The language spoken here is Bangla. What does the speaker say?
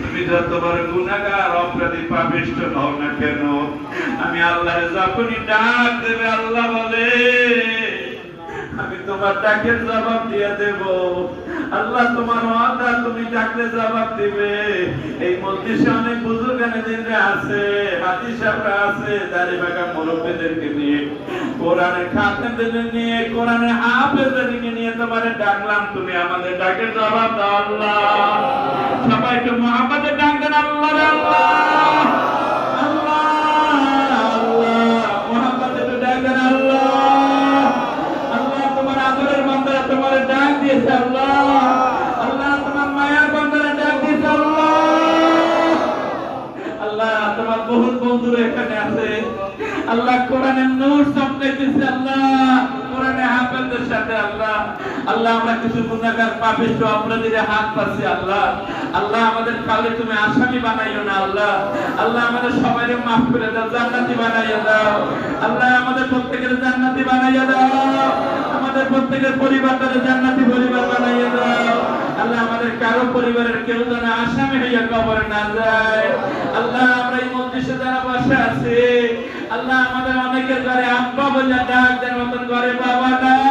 তুমি যতবার গুণাগার অপরাধী, পাপিষ্ট হও না কেন? আমি আল্লাহ যখনই ডাক দেবে, আল্লাহ বলে, আমি তোমার ডাকের জবাব দিয়ে দেব। আল্লাহ তোমার ওয়াদা, তুমি ডাকলে জবাব দিবে। এই মজলিসে অনেক বুজুর্গানে দিনরা আছে হাতি সাহেবরা আছে, দাড়ি বাঁকা মুরব্বীদেরকে নিয়ে। কোরআনের খাতেমদের নিয়ে, কোরআনের হাফেজদেরকে নিয়ে তোমারে ডাকলাম। তুমি আমাদের ডাকে জবাব দাও আল্লাহ। সবাই একটু মোহাম্মদের বহুত বন্ধুরা এখানে আছে। আল্লাহ কোরআনের নূর সামলাইতেছে আল্লাহ। কোরআনে হাফেজদের সাথে আল্লাহ। আল্লাহ, আমরা কিছু গুনাহগার পাপিষ্ঠ অপরাধীরা হাত পাচ্ছি আল্লাহ। আল্লাহ, আমাদের কালে তুমি আসামি বানাইও না আল্লাহ। আল্লাহ, আমাদের সবাইকে মাফ করে দাও, জান্নাতি বানাইয়া দাও। আল্লাহ, আমাদের প্রত্যেকের জান্নাতি বানাইয়া দাও। আমাদের প্রত্যেকের পরিবারটাকে জান্নাতি পরিবার বানাইয়া দাও। আল্লাহ, আমাদের কারও পরিবারের কেউ যেন আসামি হইয়া কবরে না যায়। আল্লাহ বসে আছি। আল্লাহ আমাদের অনেকের ঘরে আব্বা বলে ডাক দেন মতন ঘরে বাবা নাই